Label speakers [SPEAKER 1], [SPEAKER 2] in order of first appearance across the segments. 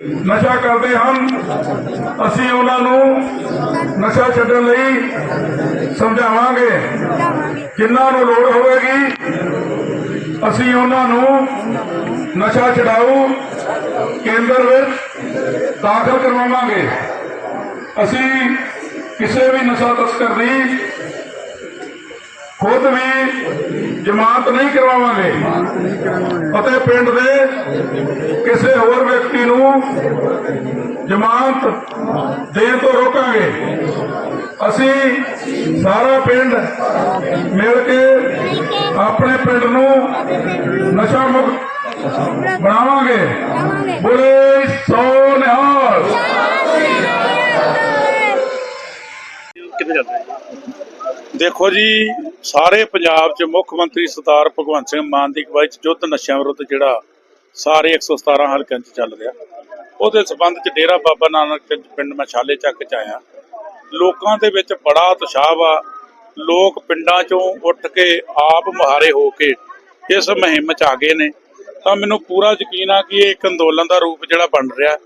[SPEAKER 1] ਨਸ਼ਾ ਕਰਦੇ ਹਨ। ਅਸੀਂ ਉਹਨਾਂ ਨੂੰ ਨਸ਼ਾ ਛੱਡਣ ਲਈ ਸਮਝਾਵਾਂਗੇ। ਜਿਨ੍ਹਾਂ ਨੂੰ ਲੋੜ ਹੋਵੇਗੀ ਅਸੀਂ ਉਹਨਾਂ ਨੂੰ ਨਸ਼ਾ ਛਡਾਊ ਕੇਂਦਰ ਵਿੱਚ ਦਾਖਲ ਕਰਵਾਵਾਂਗੇ। ਅਸੀਂ ਕਿਸੇ ਵੀ ਨਸ਼ਾ ਤਸਕਰ ਦੀ ਖੁਦ ਵੀ ਜਮਾਨਤ ਨਹੀਂ ਕਰਵਾਵਾਂਗੇ। ਅਤੇ ਪਿੰਡ ਦੇ ਕਿਸੇ ਹੋਰ ਨੂੰ ਜਮਾਨਤ ਦੇਣ ਤੋਂ ਰੋਕਾਂਗੇ। ਅਸੀਂ ਸਾਰਾ ਪਿੰਡ ਮਿਲ ਕੇ ਆਪਣੇ ਪਿੰਡ ਨੂੰ ਨਸ਼ਾ ਮੁਕਤ ਬਣਾਵਾਂਗੇ। ਬੋਲੇ ਸੋ ਨਿਹਾਲ।
[SPEAKER 2] ਦੇਖੋ ਜੀ, ਸਾਰੇ ਪੰਜਾਬ 'ਚ ਮੁੱਖ ਮੰਤਰੀ ਸਰਦਾਰ ਭਗਵੰਤ ਸਿੰਘ ਮਾਨ ਦੀ ਅਗਵਾਈ 'ਚ ਯੁੱਧ ਨਸ਼ਿਆਂ ਵਿਰੁੱਧ ਜਿਹੜਾ ਸਾਰੇ 117 ਹਲਕਿਆਂ 'ਚ ਚੱਲ ਰਿਹਾ। ਉਹਦੇ ਸਬੰਧ 'ਚ ਡੇਰਾ ਬਾਬਾ ਨਾਨਕ ਦੇ ਪਿੰਡ ਮਛਾਲੇ ਚੱਕ 'ਚ ਆਇਆ। ਲੋਕਾਂ ਦੇ ਵਿੱਚ ਬੜਾ ਉਤਸ਼ਾਹ ਆ। ਲੋਕ ਪਿੰਡਾਂ 'ਚੋਂ ਉੱਠ ਕੇ ਆਪ ਮੁਹਾਰੇ ਹੋ ਕੇ ਇਸ ਮੁਹਿੰਮ 'ਚ ਆ ਗਏ ਨੇ। ਤਾਂ ਮੈਨੂੰ ਪੂਰਾ ਯਕੀਨ ਆ ਕਿ ਇਹ ਇੱਕ ਅੰਦੋਲਨ ਦਾ ਰੂਪ ਜਿਹੜਾ ਬਣ ਰਿਹਾ।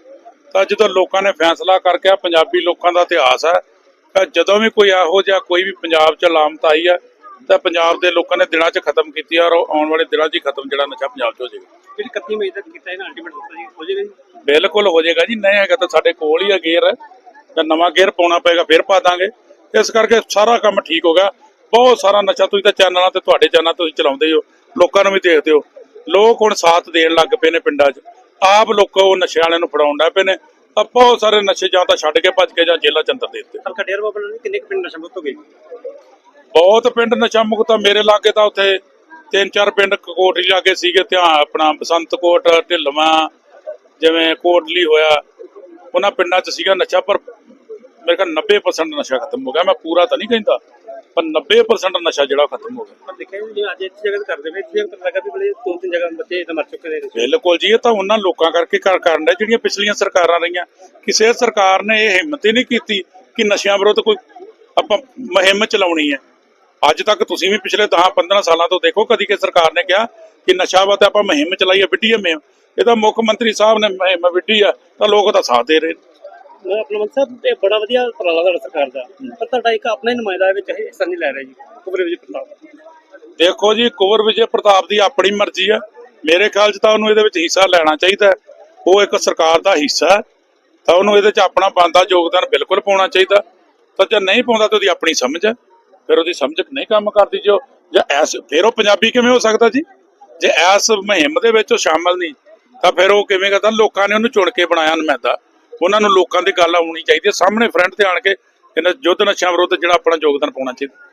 [SPEAKER 2] ਤਾਂ ਜਦੋਂ ਲੋਕਾਂ ਨੇ ਫੈਸਲਾ ਕਰਕੇ ਆ, ਪੰਜਾਬੀ ਲੋਕਾਂ ਦਾ ਇਤਿਹਾਸ ਹੈ ਤਾਂ ਜਦੋਂ ਵੀ ਕੋਈ ਇਹੋ ਜਿਹਾ ਕੋਈ ਵੀ ਪੰਜਾਬ 'ਚ ਲਾਮਤ ਆਈ ਆ ਤਾਂ ਪੰਜਾਬ ਦੇ ਲੋਕਾਂ ਨੇ ਦਿਨਾਂ 'ਚ ਖਤਮ ਕੀਤੀ ਔਰ ਆਉਣ ਵਾਲੇ ਦਿਨਾਂ 'ਚ ਹੀ ਖਤਮ ਜਿਹੜਾ ਨਸ਼ਾ ਪੰਜਾਬ 'ਚ ਹੋ ਜਾਏਗਾ।
[SPEAKER 3] ਜਿਹੜੀ 31 ਮਈ ਤੱਕ ਕੀਤਾ ਇਹਨਾਂ ਅਲਟੀਮੇਟ ਦਿੱਤਾ ਜੀ ਹੋ ਜਾਏਗਾ ਜੀ?
[SPEAKER 2] ਬਿਲਕੁਲ ਹੋ ਜਾਏਗਾ ਜੀ ਨਹੀਂ ਹੈਗਾ ਤਾਂ ਸਾਡੇ ਕੋਲ ਹੀ ਆ ਗੇਅਰ ਤਾਂ ਨਵਾਂ ਗੇਅਰ ਪਾਉਣਾ ਪਏਗਾ ਫਿਰ ਪਾ ਦਾਂਗੇ। ਇਸ ਕਰਕੇ ਸਾਰਾ ਕੰਮ ਠੀਕ ਹੋ ਗਿਆ। ਬਹੁਤ ਸਾਰਾ ਨਸ਼ਾ ਤੁਸੀਂ ਤਾਂ ਚੈਨਲਾਂ ਤੇ ਤੁਹਾਡੇ ਚੈਨਲ ਤੁਸੀਂ ਚਲਾਉਂਦੇ ਹੋ ਲੋਕਾਂ ਨੂੰ ਵੀ ਦੇਖਦੇ ਹੋ। ਲੋਕ ਹੁਣ ਸਾਥ ਦੇਣ ਲੱਗ ਪਏ ਨੇ ਪਿੰਡਾਂ 'ਚ। ਆਪ ਲੋਕ ਉਹ ਨਸ਼ੇ ਵਾਲਿਆਂ ਨੂੰ ਫੜਾਉਣ ਲੱਗ ਪਏ ਨੇ। ਤਾਂ ਬਹੁਤ ਸਾਰੇ ਨਸ਼ੇ ਜਾਂ ਤਾਂ ਛੱਡ ਕੇ ਭੱਜ ਕੇ ਜਾਂ ਜੇਲ੍ਹਾਂ 'ਚ ਅੰਦਰ ਦੇ ਦਿੱਤੇ।
[SPEAKER 3] ਹਲਕਾ ਡੇਰ ਬਾਬਾ ਨੇ ਕਿੰਨੇ ਪਿੰਡ ਨਸ਼ਾ ਮੁਕਤ ਹੋ ਗਏ?
[SPEAKER 2] ਬਹੁਤ ਪਿੰਡ ਨਸ਼ਾ ਮੁਕਤ ਆ ਮੇਰੇ ਲਾਗੇ ਤਾਂ ਉੱਥੇ ਤਿੰਨ ਚਾਰ ਪਿੰਡ ਕੋਟਲੀ ਲਾਗੇ ਸੀਗੇ ਧਿਆਨ ਆਪਣਾ ਬਸੰਤਕੋਟ ਢਿਲਵਾਂ ਜਿਵੇਂ ਕੋਟਲੀ ਹੋਇਆ ਉਹਨਾਂ ਪਿੰਡਾਂ 'ਚ ਸੀਗਾ ਨਸ਼ਾ ਪਰ ਮੇਰੇ ਖਿਆਲ 90% ਨਸ਼ਾ ਖਤਮ ਹੋ ਗਿਆ। ਮੈਂ ਪੂਰਾ ਤਾਂ ਨਹੀਂ ਕਹਿੰਦਾ ਪਰ 90% ਨਸ਼ਾ ਜਿਹੜਾ ਖਤਮ ਹੋ ਗਿਆ।
[SPEAKER 3] ਪਰ ਦੇਖਿਆ ਜੀ ਜਿਵੇਂ ਅੱਜ ਇੱਥੇ ਜਗ੍ਹਾ ਤੇ ਕਰਦੇ ਵੇ ਇੱਥੇ ਜਗ੍ਹਾ ਤੇ ਲੱਗਾ ਵੀ ਬੜੇ ਦੋ ਤਿੰਨ ਜਗ੍ਹਾ ਬੱਚੇ ਤਾਂ ਮਰ ਚੁੱਕੇ ਨੇ।
[SPEAKER 2] ਬਿਲਕੁਲ ਜੀ ਇਹ ਤਾਂ ਉਹਨਾਂ ਲੋਕਾਂ ਕਰਕੇ ਕਰ ਕਰਨ ਦਾ ਜਿਹੜੀਆਂ ਪਿਛਲੀਆਂ ਸਰਕਾਰਾਂ ਰਹੀਆਂ। ਕਿਸੇ ਸਰਕਾਰ ਨੇ ਇਹ ਹਿੰਮਤ ਹੀ ਨਹੀਂ ਕੀਤੀ ਕਿ ਨਸ਼ਿਆਂ ਵਿਰੁੱਧ ਕੋਈ ਆਪਾਂ ਮੁਹਿੰਮ ਚਲਾਉਣੀ ਹੈ। ਅੱਜ ਤੱਕ ਤੁਸੀਂ ਵੀ ਪਿਛਲੇ 10 15 ਸਾਲਾਂ ਤੋਂ ਦੇਖੋ ਕਦੀ ਕਿ ਸਰਕਾਰ ਨੇ ਕਿਹਾ ਕਿ ਨਸ਼ਾ ਵਾ ਤੇ ਆਪਾਂ ਮੁਹਿੰਮ ਚਲਾਈਏ ਵਿੱਢੀਏ ਮੁਹਿੰਮ ਇਹ ਤਾਂ ਮੁੱਖ ਮੰਤਰੀ ਸਾਹਿਬ ਨੇ ਮੁਹਿੰਮ ਵਿੱਢੀ ਆ ਤਾਂ ਲੋਕ ਉਹਦਾ ਸਾਥ ਦੇ ਰਹੇ ਨੇ।
[SPEAKER 3] ਆਪਣਾ ਸਾਹਿਬ ਇਹ ਬੜਾ ਵਧੀਆ ਉਪਰਾਲਾ ਤੁਹਾਡਾ ਸਰਕਾਰ ਦਾ। ਪਰ ਤੁਹਾਡਾ ਇੱਕ ਆਪਣਾ ਹੀ ਨੁਮਾਇੰਦਾ ਵਿੱਚ ਹਿੱਸਾ ਨਹੀਂ ਲੈ ਰਿਹਾ ਜੀ ਕੁਬਰੇ ਵਿੱਚ ਪ੍ਰਤਾਪ।
[SPEAKER 2] ਦੇਖੋ ਜੀ ਕੁਵਰ ਵਿਜੇ ਪ੍ਰਤਾਪ ਦੀ ਆਪਣੀ ਮਰਜ਼ੀ ਆ। ਮੇਰੇ ਖਿਆਲ 'ਚ ਤਾਂ ਉਹਨੂੰ ਇਹਦੇ ਵਿੱਚ ਹਿੱਸਾ ਲੈਣਾ ਚਾਹੀਦਾ। ਉਹ ਇੱਕ ਸਰਕਾਰ ਦਾ ਹਿੱਸਾ ਤਾਂ ਉਹਨੂੰ ਇਹਦੇ 'ਚ ਆਪਣਾ ਬੰਦਾ ਯੋਗਦਾਨ ਬਿਲਕੁਲ ਪਾਉਣਾ ਚਾਹੀਦਾ। ਤਾਂ ਜੇ ਨਹੀਂ ਪਾਉਂਦਾ ਤਾਂ ਉਹਦੀ ਆਪਣੀ ਸਮਝ ਹੈ। ਫਿਰ ਉਹਦੀ ਸਮਝ ਨਹੀਂ ਕੰਮ ਕਰਦੀ ਜੋ ਜਾਂ ਐਸ ਫਿਰ ਉਹ ਪੰਜਾਬੀ ਕਿਵੇਂ ਹੋ ਸਕਦਾ ਜੀ? ਜੇ ਐਸ ਮੁਹਿੰਮ ਦੇ ਵਿੱਚ ਉਹ ਸ਼ਾਮਲ ਨਹੀਂ, ਤਾਂ ਫਿਰ ਉਹ ਕਿਵੇਂ ਕਰਦਾ? ਲੋਕਾਂ ਨੇ ਉਹਨੂੰ ਚੁਣ ਕੇ ਬਣਾਇਆ ਨੁਮਾਇੰਦਾ। ਉਹਨਾਂ ਨੂੰ ਲੋਕਾਂ ਦੀ ਗੱਲ ਆਉਣੀ ਚਾਹੀਦੀ ਹੈ। ਸਾਹਮਣੇ ਫਰੰਟ ਤੇ ਆਣ ਕੇ ਇਹਨਾਂ ਯੁੱਧ ਨਸ਼ਿਆਂ ਵਿਰੁੱਧ ਜਿਹੜਾ ਆਪਣਾ ਯੋਗਦਾਨ ਪਾਉਣਾ ਚਾਹੀਦਾ।